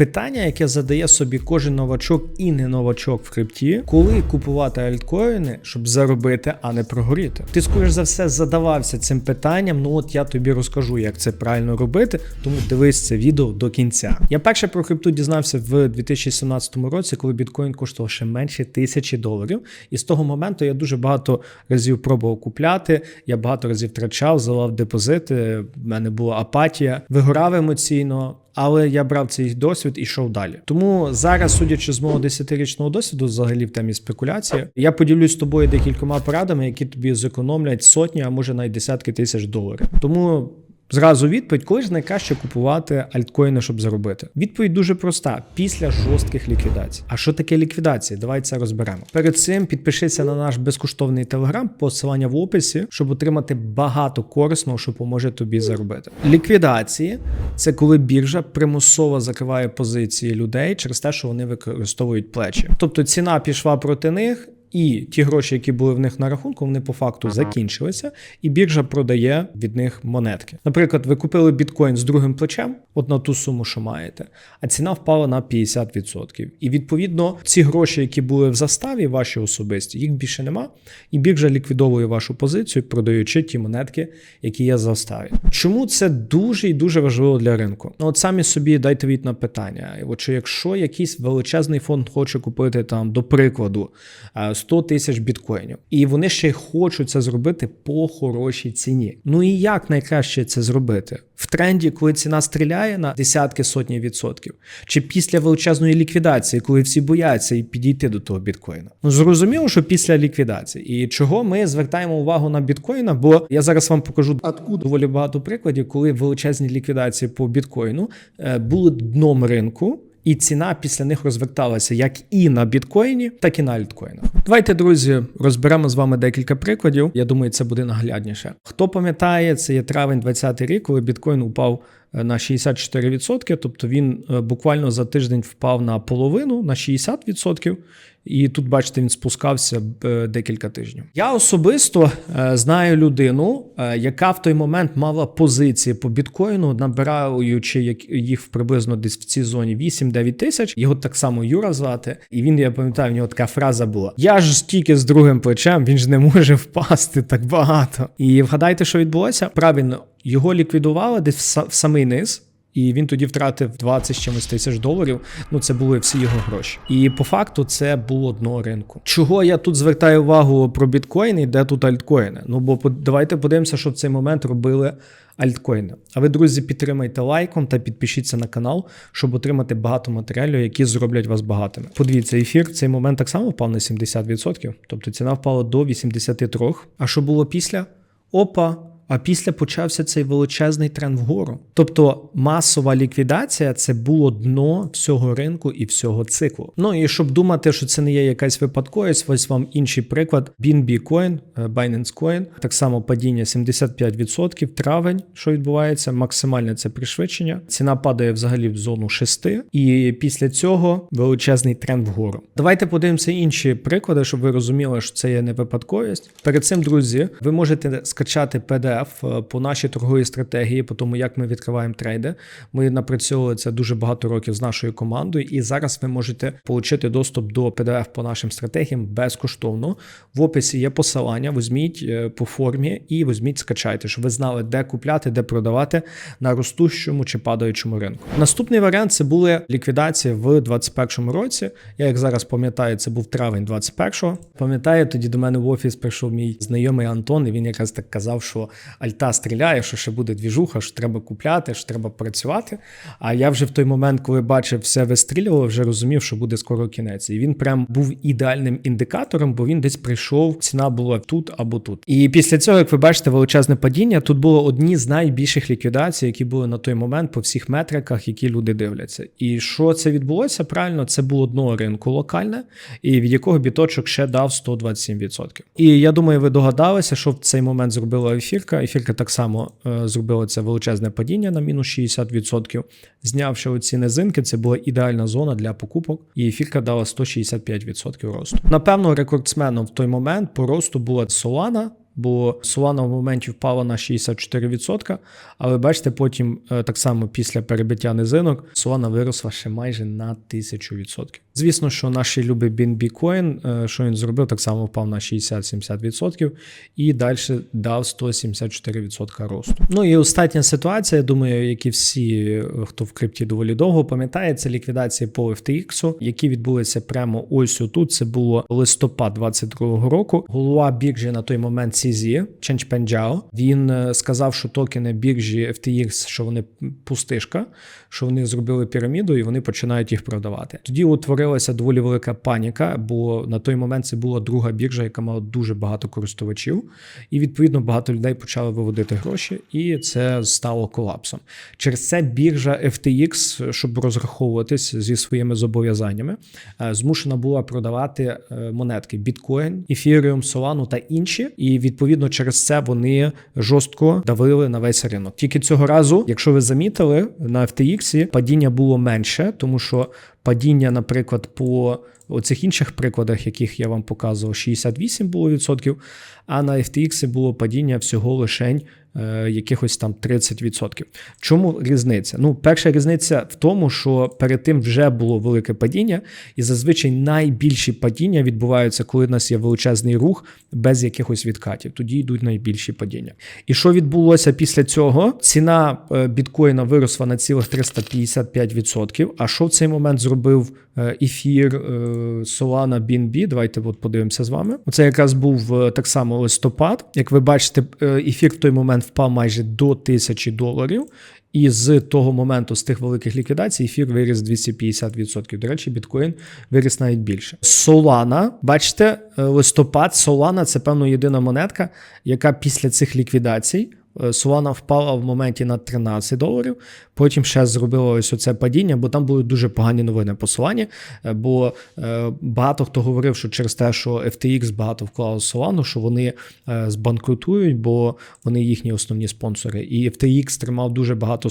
Питання, яке задає собі кожен новачок і не новачок в крипті, коли купувати альткоїни, щоб заробити, а не прогоріти. Ти скоріш за все задавався цим питанням. Ну от я тобі розкажу, як це правильно робити. Тому дивись це відео до кінця. Я перше про крипту дізнався в 2017 році, коли біткоін коштував ще менше тисячі доларів. І з того моменту я дуже багато разів пробував купляти. Я багато разів втрачав, заливав депозити. В мене була апатія, вигорав емоційно. Але я брав цей досвід і йшов далі. Тому зараз, судячи з мого 10-річного досвіду, взагалі в темі спекуляції, я поділюсь з тобою декількома порадами, які тобі зекономлять сотні, а може навіть десятки тисяч доларів. Тому Зразу відповідь, коли ж найкраще купувати альткоїни, щоб заробити? Відповідь дуже проста: після жорстких ліквідацій. А що таке ліквідація? Давай це розберемо. Перед цим підпишися на наш безкоштовний телеграм, посилання в описі, щоб отримати багато корисного, що поможе тобі заробити. Ліквідації це коли біржа примусово закриває позиції людей через те, що вони використовують плечі. Тобто ціна пішла проти них. І ті гроші, які були в них на рахунку, вони по факту закінчилися, і біржа продає від них монетки. Наприклад, ви купили біткоін з другим плечем, от на ту суму, що маєте, а ціна впала на 50%. І відповідно ці гроші, які були в заставі, ваші особисті, їх більше нема. І біржа ліквідовує вашу позицію, продаючи ті монетки, які є в заставі. Чому це дуже і дуже важливо для ринку? Ну, от самі собі дайте відповідь на питання. От що якщо якийсь величезний фонд хоче купити там, до прикладу. 100 тисяч біткоїнів. І вони ще хочуть це зробити по хорошій ціні. Ну і як найкраще це зробити? В тренді, коли ціна стріляє на десятки сотні відсотків, чи після величезної ліквідації, коли всі бояться і підійти до того біткоїна? Ну зрозуміло, що після ліквідації. І чого ми звертаємо увагу на біткоїна? Бо я зараз вам покажу Откуда? доволі багато прикладів, коли величезні ліквідації по біткоїну е, були дном ринку. І ціна після них розверталася як і на біткоїні, так і на альткоїнах. Давайте, друзі, розберемо з вами декілька прикладів. Я думаю, це буде наглядніше. Хто пам'ятає, це є травень 20 рік, коли біткоін упав е, на 64%, тобто він е, буквально за тиждень впав на половину, на 60%. І тут, бачите, він спускався е, декілька тижнів. Я особисто е, знаю людину, е, яка в той момент мала позиції по біткоїну, набираючи їх приблизно десь в цій зоні 8-9 тисяч. Його так само Юра звати. І він, я пам'ятаю, в нього така фраза була: Я ж тільки з другим плечем, він ж не може впасти так багато. І вгадайте, що відбулося? Правильно, його ліквідували десь в самий низ. І він тоді втратив 20 з чимось тисяч доларів. Ну це були всі його гроші. І по факту це було дно ринку. Чого я тут звертаю увагу про біткоїни, де тут альткоїни? Ну бо давайте подивимося, що в цей момент робили альткоїни. А ви, друзі, підтримайте лайком та підпишіться на канал, щоб отримати багато матеріалів, які зроблять вас багатими. Подивіться, ефір в цей момент так само впав на 70%, тобто ціна впала до 83%. А що було після? Опа! А після почався цей величезний тренд вгору. Тобто масова ліквідація це було дно всього ринку і всього циклу. Ну і щоб думати, що це не є якась випадковість, ось вам інший приклад: BNB Coin, е, Binance Coin, так само падіння 75%, травень, що відбувається, максимальне це пришвидшення. Ціна падає взагалі в зону 6, і після цього величезний тренд вгору. Давайте подивимося інші приклади, щоб ви розуміли, що це є не випадковість. Перед цим, друзі, ви можете скачати PDF ETF е, по нашій торговій стратегії, по тому, як ми відкриваємо трейди. Ми напрацьовували це дуже багато років з нашою командою, і зараз ви можете отримати доступ до PDF по нашим стратегіям безкоштовно. В описі є посилання. Візьміть е, по формі і візьміть, скачайте, щоб ви знали, де купляти, де продавати на ростущому чи падаючому ринку. Наступний варіант це були ліквідації в 2021 році. Я як зараз пам'ятаю, це був травень 21-го. Пам'ятаю, тоді до мене в офіс прийшов мій знайомий Антон, і він якраз так казав, що альта стріляє, що ще буде двіжуха, що треба купляти, що треба працювати. А я вже в той момент, коли бачив все вистрілювало, вже розумів, що буде скоро кінець. І він прям був ідеальним індикатором, бо він десь прийшов, ціна була тут або тут. І після цього, як ви бачите, величезне падіння, тут було одні з найбільших ліквідацій, які були на той момент по всіх метриках, які люди дивляться. І що це відбулося? Правильно, це було дно ринку локальне, і від якого біточок ще дав 127%. І я думаю, ви догадалися, що в цей момент зробила ефірка. Ефірка так само е, зробила це величезне падіння на мінус 60%. Знявши оці низинки, це була ідеальна зона для покупок, і ефірка дала 165% росту. Напевно, рекордсменом в той момент по росту була Solana, бо Solana в моменті впала на 64%, але бачите, потім е, так само після перебиття низинок Solana виросла ще майже на 1000%. Звісно, що наш любий BNB Coin, е, що він зробив, так само впав на 60-70% і далі дав 174% росту. Ну і остання ситуація, я думаю, як і всі, е, хто в крипті доволі довго пам'ятає, це ліквідація по FTX, які відбулися прямо ось тут. Це було листопад 22-го року. Голова біржі на той момент CZ, Ченч він е, сказав, що токени біржі FTX, що вони пустишка, що вони зробили піраміду і вони починають їх продавати. Тоді утворилася доволі велика паніка, бо на той момент це була друга біржа, яка мала дуже багато користувачів, і відповідно багато людей почали виводити гроші, і це стало колапсом. Через це біржа FTX, щоб розраховуватись зі своїми зобов'язаннями, е, змушена була продавати е, монетки Bitcoin, Ethereum, Solana та інші. І відповідно через це вони жорстко давили на весь ринок. Тільки цього разу, якщо ви замітили, на FTX падіння було менше, тому що падіння, наприклад, по оцих інших прикладах, яких я вам показував, 68 було відсотків, а на FTX було падіння всього лишень е, якихось там 30%. Чому різниця? Ну, перша різниця в тому, що перед тим вже було велике падіння, і зазвичай найбільші падіння відбуваються, коли в нас є величезний рух без якихось відкатів. Тоді йдуть найбільші падіння. І що відбулося після цього? Ціна е, біткоїна виросла на цілих 355%. А що в цей момент зробив ефір е, Solana BNB? Давайте от подивимося з вами. Оце якраз був е, так само листопад. Як ви бачите, е, ефір в той момент впав майже до тисячі доларів. І з того моменту, з тих великих ліквідацій, ефір виріс 250%. До речі, біткоін виріс навіть більше. Solana, бачите, е, листопад, Solana – це певно єдина монетка, яка після цих ліквідацій. Е, Solana впала в моменті на 13 доларів, потім ще зробила ось оце падіння, бо там були дуже погані новини по Solana, е, бо е, багато хто говорив, що через те, що FTX багато вклало в Solana, що вони збанкрутують, бо вони їхні основні спонсори. І FTX тримав дуже багато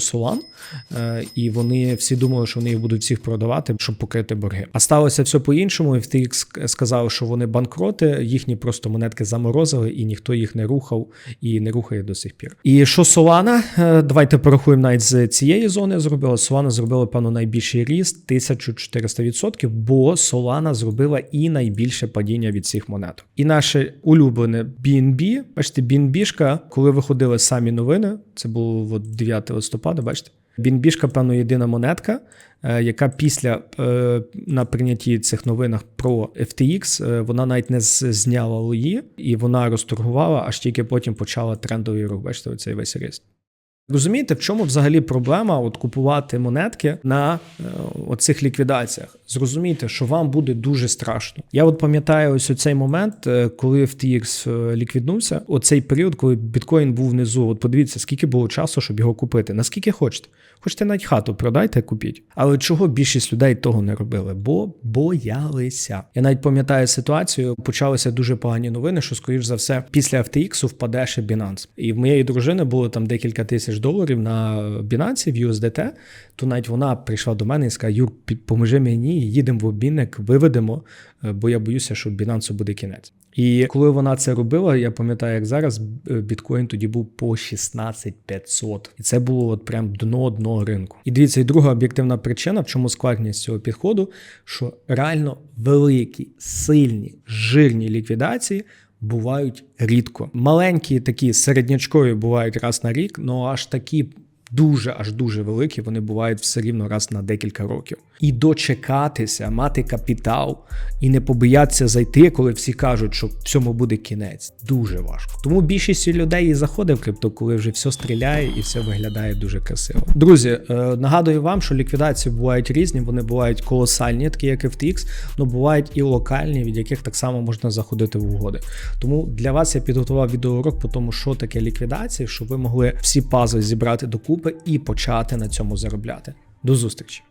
е, і вони всі думали, що вони їх будуть всіх продавати, щоб покрити борги. А сталося все по-іншому. FTX сказав, що вони банкроти, їхні просто монетки заморозили, і ніхто їх не рухав і не рухає до сих пір. І що Solana? Е, Давайте порахуємо навіть з цієї зони зробила. Solana зробила, певно, найбільший ріст 1400%, бо Solana зробила і найбільше падіння від цих монет. І наше улюблене BNB, бачите, BNB-шка, коли виходили самі новини, це було от 9 листопада, бачите. BNB-шка, певно, єдина монетка, е, яка після е, на прийнятті цих новинах про FTX, е, вона навіть не зняла лої, і вона розторгувала, аж тільки потім почала трендовий рух. Бачите, оцей весь ріст. Розумієте, в чому взагалі проблема от купувати монетки на е, оцих ліквідаціях? Зрозумійте, що вам буде дуже страшно. Я от пам'ятаю ось цей момент, е, коли FTX е, ліквіднувся, оцей період, коли біткоін був внизу. От подивіться, скільки було часу, щоб його купити. Наскільки хочете? Хочете навіть хату продайте, купіть. Але чого більшість людей того не робили? Бо боялися. Я навіть пам'ятаю ситуацію, почалися дуже погані новини, що, скоріш за все, після FTX впаде ще Binance. І в моєї дружини було там декілька тисяч доларів на Binance в USDT, то навіть вона прийшла до мене і сказала: Юр, поможи мені, їдемо в обмінник, виведемо, е, бо я боюся, що Binance буде кінець. І коли вона це робила, я пам'ятаю, як зараз е, біткоін тоді був по 16500. І це було от прям дно дно ринку. І дивіться, і друга об'єктивна причина, в чому складність цього підходу, що реально великі, сильні, жирні ліквідації. Бувають рідко. Маленькі такі середнячкові бувають раз на рік, але аж такі дуже аж дуже великі, вони бувають все рівно раз на декілька років. І дочекатися, мати капітал і не побоятися зайти, коли всі кажуть, що в цьому буде кінець. Дуже важко. Тому більшість людей і заходить в крипто, коли вже все стріляє і все виглядає дуже красиво. Друзі, е, нагадую вам, що ліквідації бувають різні, вони бувають колосальні, такі як FTX, але бувають і локальні, від яких так само можна заходити в угоди. Тому для вас я підготував відеоурок по тому, що таке ліквідація, щоб ви могли всі пазли зібрати докупи і почати на цьому заробляти. До зустрічі!